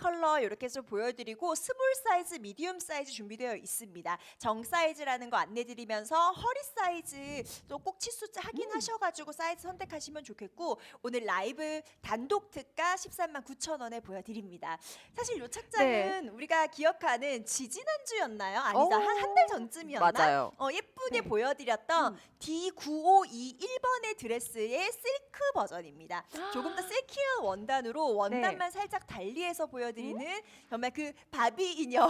컬러 이렇게 해서 보여드리고 스몰 사이즈, 미디움 사이즈 준비되어 있습니다. 정 사이즈라는 거 안내드리면서 허리 사이즈 또 꼭 치수 확인하셔가지고 사이즈 선택하시면 좋겠고 오늘 라이브 단독 특가 13만 9천 원에 보여드립니다. 사실 이 착장은 우리가 기억하는 지지난주였나요? 아니다 어, 한한 달 전쯤이었나? 맞아요. 어, 예쁘게 네. 보여드렸던 D9521번의 드레스의 실크 버전입니다. 조금 더 실키한 원단으로 원단만 살짝 달리해서 보여 드리는 정말 그 바비 인형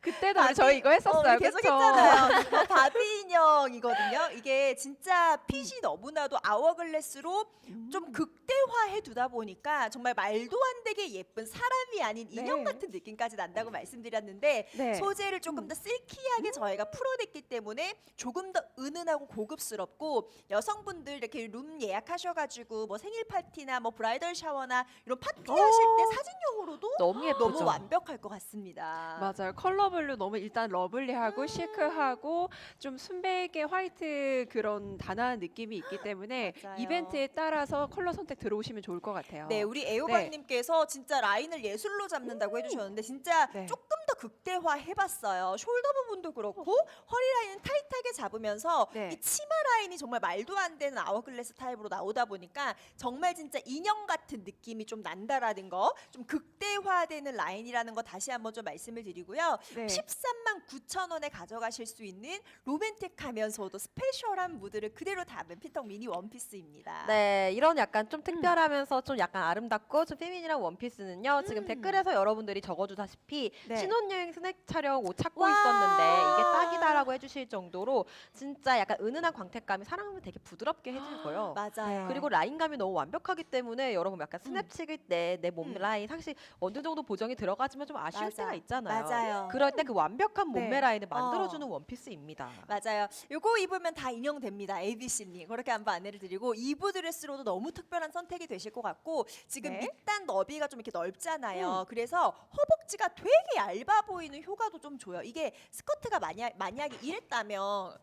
그때도 바비- 저희 이거 했었어요. 어, 계속 그쵸? 했잖아요. 어, 바비 인형이거든요. 이게 진짜 핏이 너무나도 아워글래스로 좀 극대화해 두다 보니까 정말 말도 안 되게 예쁜 사람이 아닌 인형 네. 같은 느낌까지 난다고 말씀드렸는데 네. 소재를 조금 더 실키하게 저희가 풀어냈기 때문에 조금 더 은은하고 고급스럽고 여성분들 이렇게 룸 예약하셔가지고 뭐 생일 파티나 뭐 브라이덜 샤워나 이런 파티 어. 하실 때 사진용으로도 너무 예쁘죠. 너무 완벽할 것 같습니다. 맞아요. 컬러블루 너무 일단 러블리하고 시크하고 좀 순 백의 화이트 그런 단아한 느낌이 있기 때문에 맞아요. 이벤트에 따라서 컬러 선택 들어오시면 좋을 것 같아요. 네, 우리 애호박님께서 진짜 라인을 예술로 잡는다고 해주셨는데 진짜 네. 조금 더 극대화 해봤어요. 숄더 부분도 그렇고 허리 라인은 타이트하게 잡으면서 네. 이 치마 라인이 정말 말도 안 되는 아워글래스 타입으로 나오다 보니까 정말 진짜 인형 같은 느낌이 좀 난다라는 거, 좀 극대화되는 라인이라는 거 다시 한번 좀 말씀을 드리고요. 네. 13만 9천 원에 가져가실 수 있는 로맨틱 하면서도 스페셜한 무드를 그대로 담은 피터 미니 원피스입니다. 네, 이런 약간 좀 특별하면서 좀 약간 아름답고 좀 페미닌한 원피스는요. 음. 지금 댓글에서 여러분들이 적어주다시피 네. 신혼여행 스낵 촬영 옷 찾고 와. 있었는데 이게 딱이다라고 해주실 정도로 진짜 약간 은은한 광택감이 사랑하면 되게 부드럽게 해주고요. 맞아요. 그리고 라인감이 너무 완벽하기 때문에 여러분 약간 스냅 찍을 때 내 몸 음. 라인 사실 어느 정도 보정이 들어가지만 좀 아쉬울 맞아. 때가 있잖아요. 맞아요. 그럴 때 그 완벽한 몸매 네. 라인을 만들어주는 어. 원피스입니다. 맞아요. 요거 입으면 다 인용됩니다. ABC님. 그렇게 한번 안내를 드리고 이브 드레스로도 너무 특별한 선택이 되실 것 같고 지금 네. 밑단 너비가 좀 이렇게 넓잖아요. 음. 그래서 허벅지가 되게 얇아 보이는 효과도 좀 줘요. 이게 스커트가 만약 만약에 이랬다면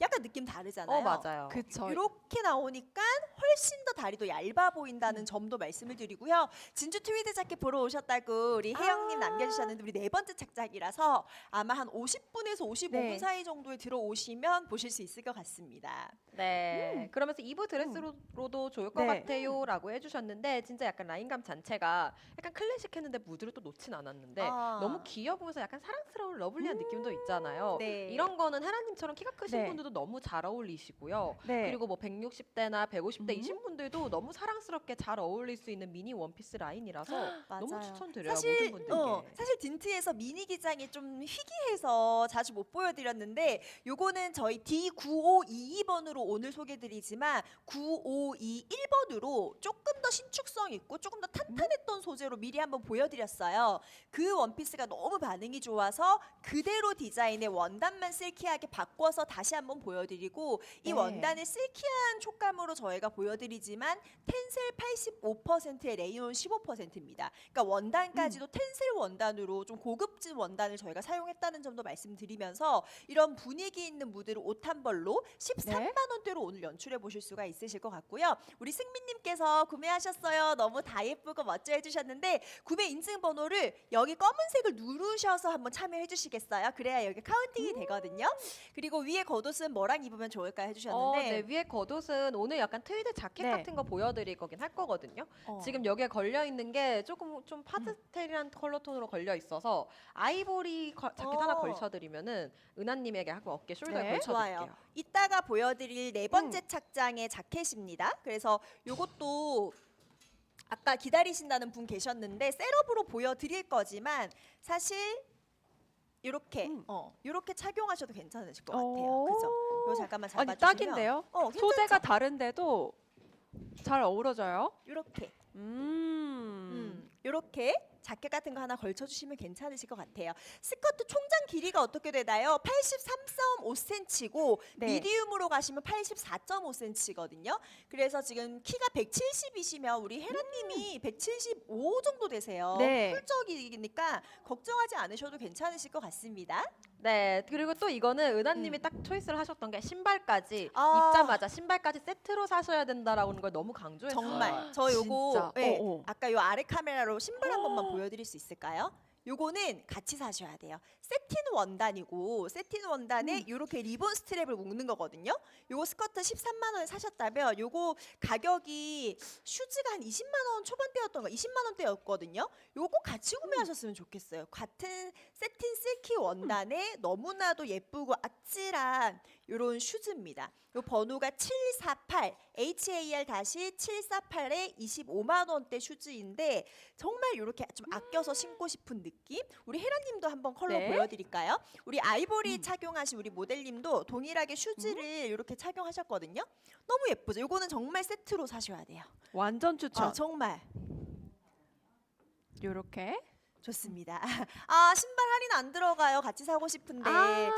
약간 느낌 다르잖아요. 어 맞아요. 그쵸. 이렇게 나오니까 훨씬 더 다리도 얇아 보인다는 점도 말씀을 드리고요. 진주 트위드 자켓 보러 오셨다고 우리 혜영님 남겨주셨는데 우리 네 번째 착장이라서 아마 한 50분에서 55분 네. 사이 정도에 들어오시면 보실 수 있을 것 같습니다. 네. 그러면서 이브 드레스로도 좋을 것 네. 같아요라고 해주셨는데 진짜 약간 라인감 자체가 약간 클래식했는데 무드를 또 놓진 않았는데 아. 너무 귀여워 보면서 약간 사랑스러운 러블리한 느낌도 있잖아요. 네. 이런 거는 헤라님처럼 키가 크신 네. 분들도 너무 잘 어울리시고요. 네. 그리고 뭐 160대나 150대 음. 이신 분들도 너무 사랑스럽게 잘 어울릴 수 있는 미니 원피스 라인이라서 너무 맞아요. 추천드려요 사실 모든 분들께. 어, 사실 딘트에서 미니 기장이 좀 희귀해서 자주 못 보여드렸는데 요거는 저희 D9522번으로 오늘 소개드리지만 9521번으로 조금 더 신축성 있고 조금 더 탄탄했던 소재로 미리 한번 보여드렸어요. 그 원피스가 너무 반응이 좋아서 그대로 디자인의 원단만 실키하게 바꿔서 다시 한번 보여드리고 이 네. 원단을 실키한 촉감으로 저희가 보여드리지만 텐셀 85%에 레이온 15%입니다. 그러니까 원단까지도 텐셀 원단으로 좀 고급진 원단을 저희가 사용했다는 점도 말씀드리면서 이런 분위기 있는 무드를 옷 한 벌로 13만 원대로 오늘 연출해 보실 수가 있으실 것 같고요. 우리 승민님께서 구매하셨어요. 너무 다 예쁘고 멋져 해주셨는데 구매 인증 번호를 여기 검은색을 누르셔서 한번 참여해 주시겠어요? 그래야 여기 카운팅이 되거든요. 그리고 위에 겉옷은 뭐랑 입으면 좋을까 어, 해주셨는데 네. 위에 겉옷은 오늘 약간 트위드 자켓 네. 같은 거 보여드릴 거긴 할 거거든요. 어. 지금 여기에 걸려 있는 게 조금 좀 파스텔이란 컬러 톤으로 걸려 있어서 아이보리 거- 자켓 하나 어. 걸쳐드리면은 은하님에게 하고 어깨 숄더에 네. 걸쳐드릴게요. 좋아요. 이따가 보여드릴 네 번째 착장의 자켓입니다. 그래서 요것도 아까 기다리신다는 분 계셨는데 셋업으로 보여드릴 거지만 사실 이렇게 음. 어 이렇게 착용하셔도 괜찮으실 것 오. 같아요. 그죠? 요 잠깐만 아니 잡아주시면 딱인데요. 어, 소재가 다른데도 잘 어우러져요. 이렇게 음. 음, 이렇게 자켓 같은 거 하나 걸쳐주시면 괜찮으실 것 같아요. 스커트 총장 길이가 어떻게 되나요? 83.5cm고 네. 미디움으로 가시면 84.5cm거든요. 그래서 지금 키가 170이시면 우리 헤라님이 175 정도 되세요. 네. 훌쩍이니까 걱정하지 않으셔도 괜찮으실 것 같습니다. 네, 그리고 또 이거는 은하님이 음. 딱 초이스를 하셨던 게 신발까지 아. 입자마자 신발까지 세트로 사셔야 된다라는 걸 너무 강조했어요. 정말 저 요거 진짜. 예, 어, 어. 아까 요 아래 카메라로 신발 한 번만 보여드릴 수 있을까요? 요거는 같이 사셔야 돼요. 세틴 원단이고 세틴 원단에 요렇게 리본 스트랩을 묶는 거거든요. 요거 스커트 13만 원에 사셨다면 요거 가격이 슈즈가 한 20만 원 초반대였던 거 20만 원대였거든요. 요거 꼭 같이 구매하셨으면 좋겠어요. 같은 세틴 실키 원단에 너무나도 예쁘고 아찔한 요런 슈즈입니다. 요 번호가 748 HAR 다시 748에 25만 원대 슈즈인데 정말 이렇게 좀 아껴서 신고 싶은 느낌. 우리 헤라님도 한번 컬러 네. 보여드릴까요? 우리 아이보리 착용하신 우리 모델님도 동일하게 슈즈를 이렇게 착용하셨거든요. 너무 예쁘죠. 요거는 정말 세트로 사셔야 돼요. 완전 추천. 아, 정말 요렇게. 좋습니다. 아 신발 할인 안 들어가요. 같이 사고 싶은데 아,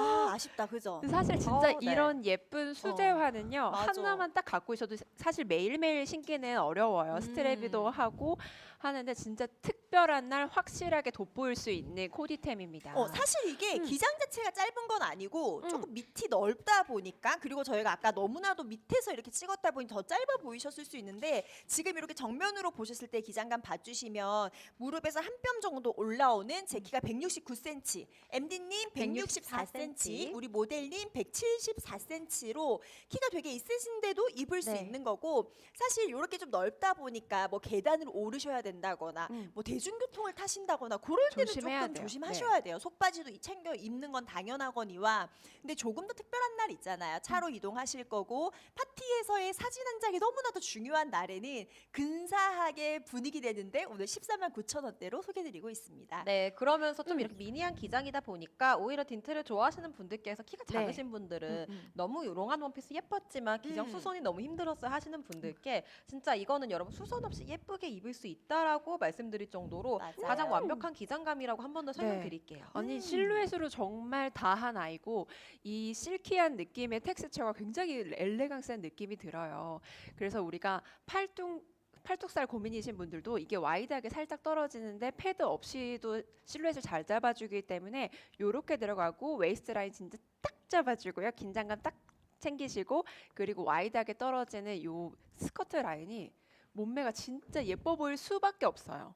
아쉽다, 그죠? 사실 진짜 어, 네. 이런 예쁜 수제화는요 맞아. 하나만 딱 갖고 있어도 사실 매일매일 신기는 어려워요 음. 스트랩이도 하고 하는데 진짜 특별한 날 확실하게 돋보일 수 있는 코디템입니다 어, 사실 이게 음. 기장 자체가 짧은 건 아니고 음. 조금 밑이 넓다 보니까 그리고 저희가 아까 너무나도 밑에서 이렇게 찍었다 보니 더 짧아 보이셨을 수 있는데 지금 이렇게 정면으로 보셨을 때 기장감 봐주시면 무릎에서 한 뼘 정도 올라오는 제 키가 169cm, MD님 164cm, 164cm, 우리 모델님 174cm로 키가 되게 있으신데도 입을 수 네. 있는 거고 사실 이렇게 좀 넓다 보니까 뭐 계단을 오르셔야 된다거나 음. 뭐 대중교통을 타신다거나 그럴 때는 조심해야 조금 돼요. 조심하셔야 돼요. 속바지도 이- 챙겨 입는 건 당연하거니와 근데 조금 더 특별한 날 있잖아요. 차로 이동하실 거고 파티에서의 사진 한 장이 너무나도 중요한 날에는 근사하게 분위기 되는데 오늘 14만 9천 원대로 소개드리고 있습니다. 네, 그러면서 좀 음. 이렇게 미니한 기장이다 보니까 오히려 딘트를 좋아하시는 분들께서 키가 네. 작으신 분들은 음, 음. 너무 롱한 원피스 예뻤지만 기장 음. 수선이 너무 힘들었어요 하시는 분들께 진짜 이거는 여러분 수선 없이 예쁘게 입을 수 있다라고 말씀드릴 정도로 맞아요. 가장 완벽한 기장감이라고 한 번더 네. 설명드릴게요. 아니 음. 실루엣으로 정말 다한 아이고 이 실키한 느낌의 텍스처가 굉장히 엘레강스한 느낌이 들어요. 그래서 우리가 팔뚝 팔뚝살 고민이신 분들도 이게 와이드하게 살짝 떨어지는데 패드 없이도 실루엣을 잘 잡아주기 때문에 요렇게 들어가고 웨이스트 라인 진짜 딱 잡아주고요. 긴장감 딱 챙기시고 그리고 와이드하게 떨어지는 요 스커트 라인이 몸매가 진짜 예뻐 보일 수밖에 없어요.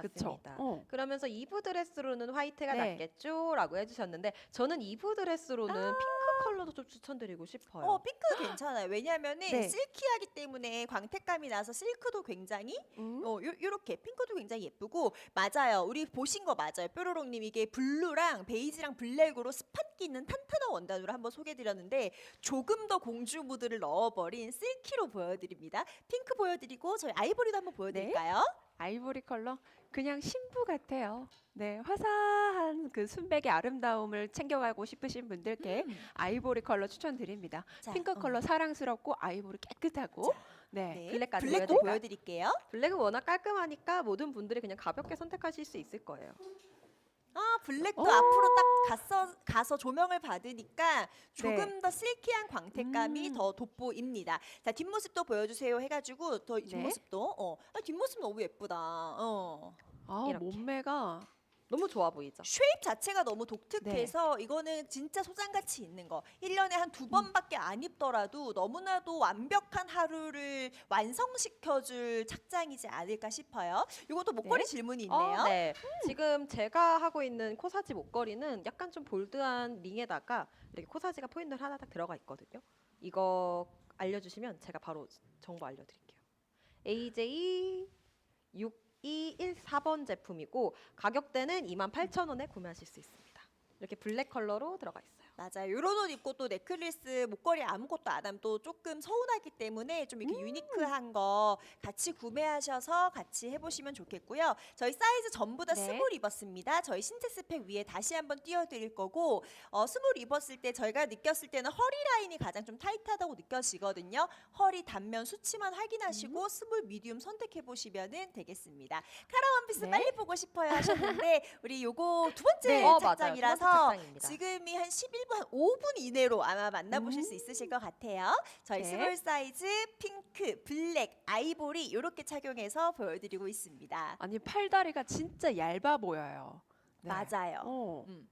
그쵸? 맞습니다. 어. 그러면서 이브 드레스로는 화이트가 네. 낫겠죠라고 해주셨는데 저는 이브 드레스로는 핑크 컬러도 좀 추천드리고 싶어요. 어, 핑크 괜찮아요. 왜냐면은 네. 실키하기 때문에 광택감이 나서 실크도 굉장히 음. 어, 요, 요렇게 핑크도 굉장히 예쁘고 맞아요. 우리 보신 거 맞아요. 뾰로롱 님 이게 블루랑 베이지랑 블랙으로 스팟 끼는 탄탄한 원단으로 한번 소개드렸는데 조금 더 공주 무드를 넣어 버린 실키로 보여 드립니다. 핑크 보여 드리고 저희 아이보리도 한번 보여 드릴까요? 아이보리 컬러 그냥 신부 같아요. 네, 화사한 그 순백의 아름다움을 챙겨가고 싶으신 분들께 음. 아이보리 컬러 추천드립니다. 자, 핑크 어. 컬러 사랑스럽고 아이보리 깨끗하고 네. 네, 블랙까지 블랙도 보여드릴까요? 보여드릴게요. 블랙은 워낙 깔끔하니까 모든 분들이 그냥 가볍게 선택하실 수 있을 거예요. 아 블랙도 오. 앞으로 딱 가서 가서 조명을 받으니까 조금 네. 더 실키한 광택감이 음. 더 돋보입니다. 자 뒷모습도 보여주세요 해가지고 더 네. 뒷모습도 어 아, 뒷모습 너무 예쁘다. 어 아, 이렇게. 몸매가 너무 좋아 보이죠? 쉐입 자체가 너무 네. 독특해서 이거는 진짜 소장 가치 있는 거. 1년에 한 음. 두 번밖에 안 입더라도 너무나도 완벽한 하루를 완성시켜줄 착장이지 않을까 싶어요. 이것도 목걸이 네. 질문이 있네요. 어, 네. 지금 제가 하고 있는 코사지 목걸이는 약간 좀 볼드한 링에다가 이렇게 코사지가 포인트를 하나 딱 들어가 있거든요. 이거 알려주시면 제가 바로 정보 알려드릴게요. AJ 6214번 제품이고 가격대는 28,000원에 구매하실 수 있습니다. 이렇게 블랙 컬러로 들어가 있어요. 맞아요. 이런 옷 입고 또 넥클리스 목걸이 아무것도 안 하면 또 조금 서운하기 때문에 좀 이렇게 유니크한 거 같이 구매하셔서 같이 해보시면 좋겠고요. 저희 사이즈 전부 다 네. 스몰 입었습니다. 저희 신체 스펙 위에 다시 한번 띄워드릴 거고 어, 스몰 입었을 때 저희가 느꼈을 때는 허리 라인이 가장 좀 타이트하다고 느껴지거든요. 허리 단면 수치만 확인하시고 스몰 미디움 선택해 보시면 되겠습니다. 카라 원피스 네. 빨리 보고 싶어요 하셨는데 우리 요거 두 번째 네. 어, 맞아요. 두 번째 착장이라서 착장입니다. 지금이 한 11분, 한 5분 이내로 아마 만나보실 음. 수 있으실 것 같아요. 저희 네. 스몰 사이즈, 핑크, 블랙, 아이보리 이렇게 착용해서 보여드리고 있습니다. 아니 팔다리가 진짜 얇아 보여요. 네. 맞아요. 어. 음.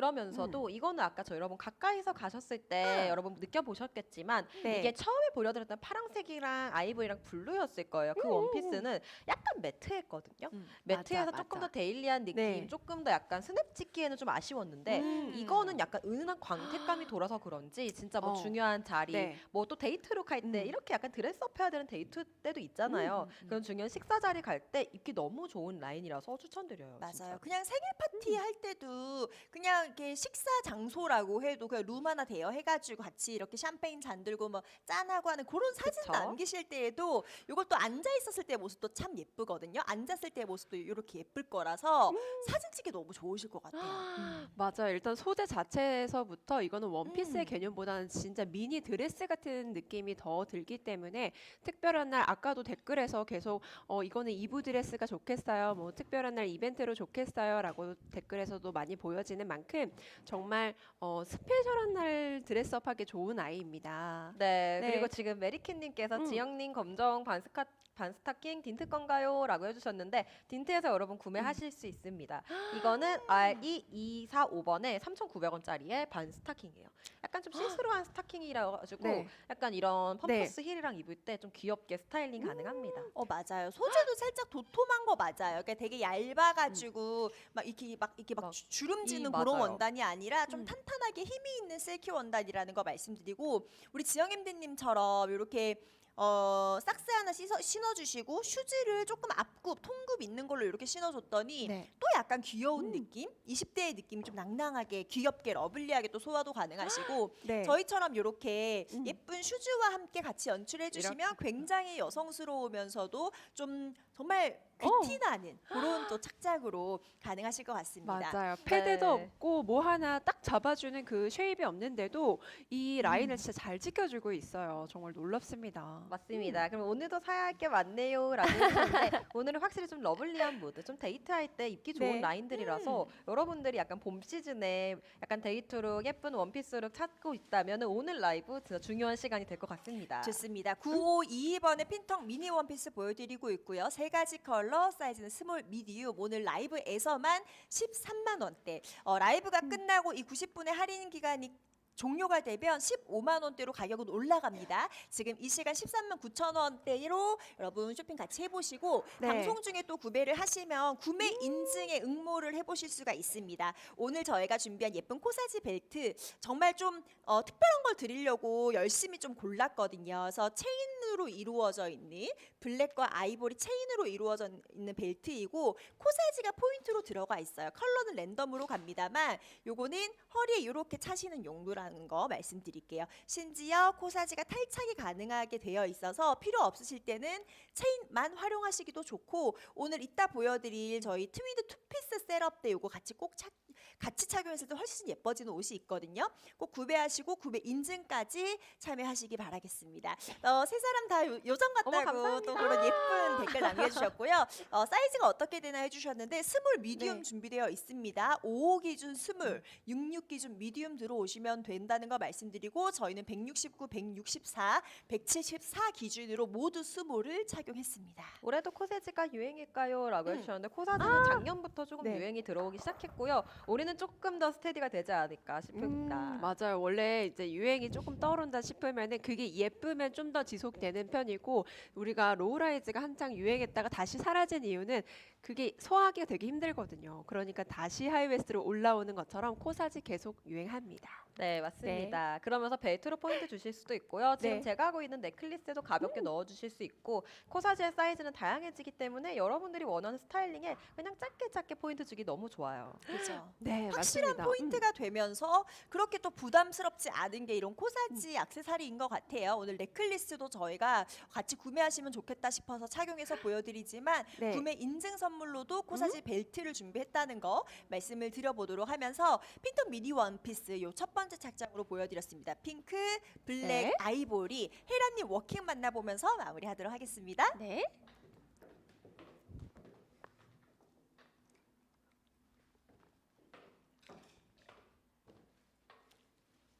그러면서도 이거는 아까 저 여러분 가까이서 가셨을 때 여러분 느껴보셨겠지만 네. 이게 처음에 보여드렸던 파랑색이랑 아이보리랑 블루였을 거예요. 그 원피스는 약간 매트했거든요. 음. 매트에서 맞아, 조금 맞아. 더 데일리한 느낌, 네. 조금 더 약간 스냅 찍기에는 좀 아쉬웠는데 음. 이거는 약간 은은한 광택감이 돌아서 그런지 진짜 뭐 어. 중요한 자리, 네. 뭐 또 데이트룩 할때 음. 이렇게 약간 드레스업 해야 되는 데이트 때도 있잖아요. 음, 음. 그런 중요한 식사 자리 갈 때 입기 너무 좋은 라인이라서 추천드려요. 맞아요. 진짜. 그냥 생일 파티 할 때도 그냥 이렇게 식사 장소라고 해도 그냥 룸 하나 대여해가지고 같이 이렇게 샴페인 잔 들고 뭐 짠하고 하는 그런 사진 그쵸? 남기실 때에도 이것도 앉아 있었을 때 모습도 참 예쁘거든요. 앉았을 때 모습도 이렇게 예쁠 거라서 사진 찍기 너무 좋으실 것 같아요. 음. 맞아요. 일단 소재 자체에서부터 이거는 원피스의 음. 개념보다는 진짜 미니 드레스 같은 느낌이 더 들기 때문에 특별한 날 아까도 댓글에서 계속 어 이거는 이브 드레스가 좋겠어요. 뭐 특별한 날 이벤트로 좋겠어요라고 댓글에서도 많이 보여지는 만큼 정말 어 스페셜한 날 드레스업하기 좋은 아이입니다. 네, 네. 그리고 지금 메리킨님께서 음. 지영님 검정 반 스카 반 스타킹 딘트 건가요?라고 해주셨는데 딘트에서 여러분 구매하실 수 있습니다. 이거는 RE 245번에 3,900원짜리의 반 스타킹이에요. 약간 좀 시스루한 스타킹이라 가지고 네. 약간 이런 펌프스 힐이랑 입을 때 좀 귀엽게 스타일링 가능합니다. 어 맞아요. 소재도 살짝 도톰한 거 맞아요. 그러니까 되게 얇아가지고 막 이렇게 막 이렇게 막 막 주- 주름지는 이- 그런 맞아요. 원단이 아니라 좀 음. 탄탄하게 힘이 있는 실키 원단이라는 거 말씀드리고 우리 지영 MD님처럼 이렇게 어 삭스 하나 씻어, 신어주시고 슈즈를 조금 앞굽 통굽 있는 걸로 이렇게 신어줬더니 네. 또 약간 귀여운 음. 느낌, 20대의 느낌이 좀 낭낭하게 귀엽게 러블리하게 또 소화도 가능하시고 네. 저희처럼 이렇게 음. 예쁜 슈즈와 함께 같이 연출해 주시면 굉장히 여성스러우면서도 좀 정말 어. 귀티 나는 그런 또 착장으로 가능하실 것 같습니다. 맞아요. 패드도 네. 없고 뭐 하나 딱 잡아주는 그 쉐입이 없는데도 이 라인을 진짜 잘 지켜주고 있어요. 정말 놀랍습니다. 맞습니다. 그럼 오늘도 사야 할 게 많네요 라고 했는데 오늘은 확실히 좀 러블리한 무드, 좀 데이트할 때 입기 좋은 네. 라인들이라서 여러분들이 약간 봄 시즌에 약간 데이트룩 예쁜 원피스룩 찾고 있다면 오늘 라이브 진짜 중요한 시간이 될 것 같습니다. 좋습니다. 9522번의 핀턱 미니 원피스 보여드리고 있고요. 세 가지 컬러 사이즈는 스몰, 미디움. 오늘 라이브에서만 13만 원대. 어, 라이브가 끝나고 이 90분의 할인 기간이 종료가 되면 15만 원대로 가격은 올라갑니다. 지금 이 시간 13만 9천 원대로 여러분 쇼핑 같이 해보시고 네. 방송 중에 또 구매를 하시면 구매 인증에 응모를 해보실 수가 있습니다. 오늘 저희가 준비한 예쁜 코사지 벨트 정말 좀 어, 특별한 걸 드리려고 열심히 좀 골랐거든요. 그래서 체인으로 이루어져 있는 블랙과 아이보리 체인으로 이루어져 있는 벨트이고 코사지가 포인트로 들어가 있어요. 컬러는 랜덤으로 갑니다만 요거는 허리에 이렇게 차시는 용도라 는 거 말씀드릴게요. 심지어 코사지가 탈착이 가능하게 되어 있어서 필요 없으실 때는 체인만 활용하시기도 좋고 오늘 이따 보여드릴 저희 트위드 투피스 셋업 때 요거 같이 꼭 착, 같이 착용했을 때 훨씬 예뻐지는 옷이 있거든요. 꼭 구매하시고 구매 인증까지 참여하시기 바라겠습니다. 어, 세 사람 다 요, 요정 어머, 같다고 또 감사합니다. 그런 예쁜 댓글 남겨주셨고요. 어, 사이즈가 어떻게 되나 해주셨는데 스몰 미디움 네. 준비되어 있습니다. 5호 기준 스몰, 66 기준 미디움 들어오시면 된다는 거 말씀드리고 저희는 169, 164, 174 기준으로 모두 스몰을 착용했습니다. 올해도 코세지가 유행일까요?라고 음. 해주셨는데 코사지는 작년부터 조금 네. 유행이 들어오기 시작했고요. 올해는 조금 더 스테디가 되지 않을까 싶습니다. 음, 맞아요. 원래 이제 유행이 조금 떠오른다 싶으면은 그게 예쁘면 좀 더 지속되는 편이고 우리가 로우라이즈가 한창 유행했다가 다시 사라진 이유는 그게 소화하기가 되게 힘들거든요. 그러니까 다시 하이웨스트로 올라오는 것처럼 코사지 계속 유행합니다. 네, 맞습니다. 그러면서 벨트로 포인트 주실 수도 있고요. 지금 네. 제가 하고 있는 넥클리스도 가볍게 넣어 주실 수 있고 코사지의 사이즈는 다양해지기 때문에 여러분들이 원하는 스타일링에 그냥 짧게 짧게 포인트 주기 너무 좋아요. 그렇죠. 네, 확실한 맞습니다. 포인트가 되면서 그렇게 또 부담스럽지 않은 게 이런 코사지 액세서리인 것 같아요. 오늘 넥클리스도 저희가 같이 구매하시면 좋겠다 싶어서 착용해서 보여드리지만 네. 구매 인증 선물로도 코사지 벨트를 준비했다는 거 말씀을 드려보도록 하면서 핀턴 미니 원피스 요첫 번째 착장으로 보여드렸습니다. 핑크, 블랙, 네. 아이보리 헤라님 워킹 만나보면서 마무리하도록 하겠습니다. 네.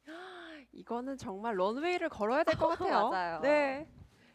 이거는 정말 런웨이를 걸어야 될 것 같아요. 맞아요. 네.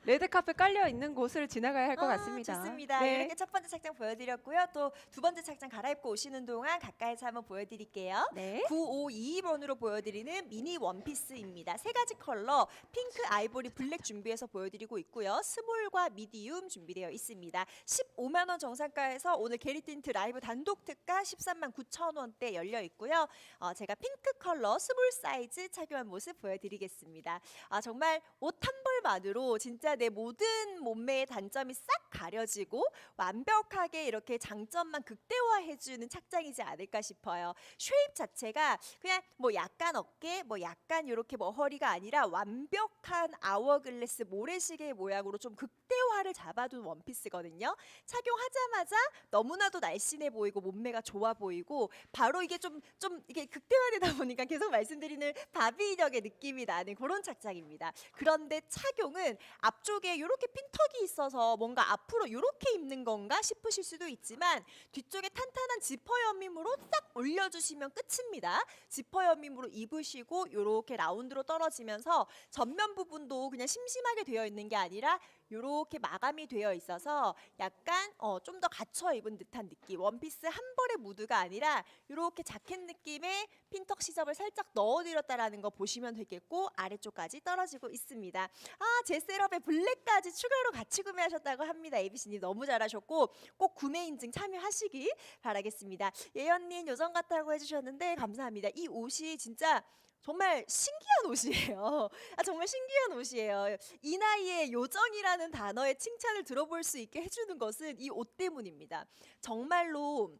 레드 카펫 깔려 있는 곳을 지나가야 할 것 아, 같습니다. 좋습니다. 네. 이렇게 첫 번째 착장 보여드렸고요. 또 두 번째 착장 갈아입고 오시는 동안 가까이서 한번 보여드릴게요. 네. 9522번으로 보여드리는 미니 원피스입니다. 세 가지 컬러 핑크, 아이보리, 블랙 준비해서 보여드리고 있고요. 스몰과 미디움 준비되어 있습니다. 15만 원 정상가에서 오늘 게리틴트 라이브 단독 특가 13만 9천 원대 열려 있고요. 어, 제가 핑크 컬러 스몰 사이즈 착용한 모습 보여드리겠습니다. 아 정말 옷 한 벌만으로 진짜 내 모든 몸매의 단점이 싹 가려지고 완벽하게 이렇게 장점만 극대화해주는 착장이지 않을까 싶어요. 쉐입 자체가 그냥 뭐 약간 어깨, 뭐 약간 이렇게 뭐 허리가 아니라 완벽한 아워글래스 모래시계 모양으로 좀 극대화를 잡아둔 원피스거든요. 착용하자마자 너무나도 날씬해 보이고 몸매가 좋아 보이고 바로 이게 좀 좀 이게 극대화되다 보니까 계속 말씀드리는 바비 인형의 느낌이 나는 그런 착장입니다. 그런데 착용은 앞 쪽에 이렇게 핀턱이 있어서 뭔가 앞으로 이렇게 입는 건가 싶으실 수도 있지만 뒤쪽에 탄탄한 지퍼 옆밈으로 딱 올려주시면 끝입니다. 지퍼 옆밈으로 입으시고 이렇게 라운드로 떨어지면서 전면 부분도 그냥 심심하게 되어 있는 게 아니라 이렇게 마감이 되어 있어서 약간 어, 좀 더 갖춰 입은 듯한 느낌. 원피스 한 벌의 무드가 아니라 이렇게 자켓 느낌의 핀턱 시접을 살짝 넣어드렸다라는 거 보시면 되겠고 아래쪽까지 떨어지고 있습니다. 아, 제 셋업에 블랙까지 추가로 같이 구매하셨다고 합니다. ABC님 너무 잘하셨고 꼭 구매 인증 참여하시기 바라겠습니다. 예연님 요정 같다고 해주셨는데 감사합니다. 이 옷이 진짜 정말 신기한 옷이에요. 아, 정말 신기한 옷이에요. 이 나이에 요정이라는 단어의 칭찬을 들어볼 수 있게 해주는 것은 이 옷 때문입니다. 정말로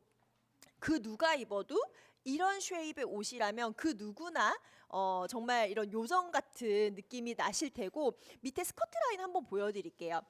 그 누가 입어도 이런 쉐입의 옷이라면 그 누구나 어, 정말 이런 요정 같은 느낌이 나실 테고 밑에 스커트 라인 한번 보여드릴게요.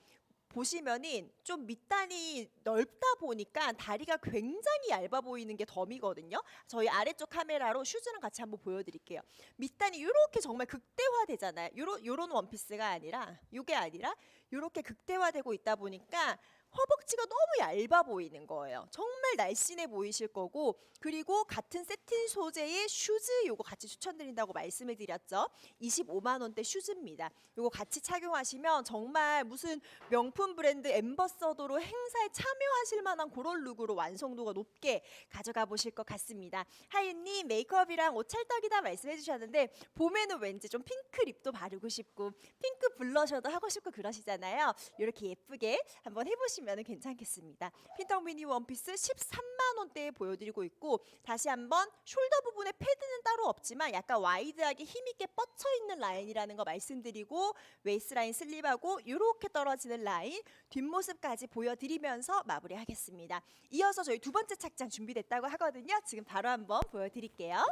보시면은 좀 밑단이 넓다 보니까 다리가 굉장히 얇아 보이는 게 덤이거든요. 저희 아래쪽 카메라로 슈즈랑 같이 한번 보여드릴게요. 밑단이 이렇게 정말 극대화되잖아요. 요런 요런 원피스가 아니라 요게 아니라 요렇게 극대화되고 있다 보니까 허벅지가 너무 얇아 보이는 거예요. 정말 날씬해 보이실 거고 그리고 같은 세틴 소재의 슈즈 요거 같이 추천드린다고 말씀을 드렸죠. 25만 원대 슈즈입니다. 요거 같이 착용하시면 정말 무슨 명품 브랜드 엠버서더로 행사에 참여하실 만한 그런 룩으로 완성도가 높게 가져가 보실 것 같습니다. 하윤님 메이크업이랑 옷 찰떡이다 말씀해 주셨는데 봄에는 왠지 좀 핑크 립도 바르고 싶고 핑크 블러셔도 하고 싶고 그러시잖아요. 이렇게 예쁘게 한번 해 보시면 괜찮겠습니다. 핀턱 미니 원피스 13만 원대에 보여드리고 있고 다시 한번 숄더 부분에 패드는 따로 없지만 약간 와이드하게 힘있게 뻗쳐 있는 라인이라는 거 말씀드리고 웨이스 라인 슬립하고 이렇게 떨어지는 라인 뒷모습까지 보여드리면서 마무리하겠습니다. 이어서 저희 두 번째 착장 준비됐다고 하거든요. 지금 바로 한번 보여드릴게요.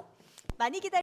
많이 기다려.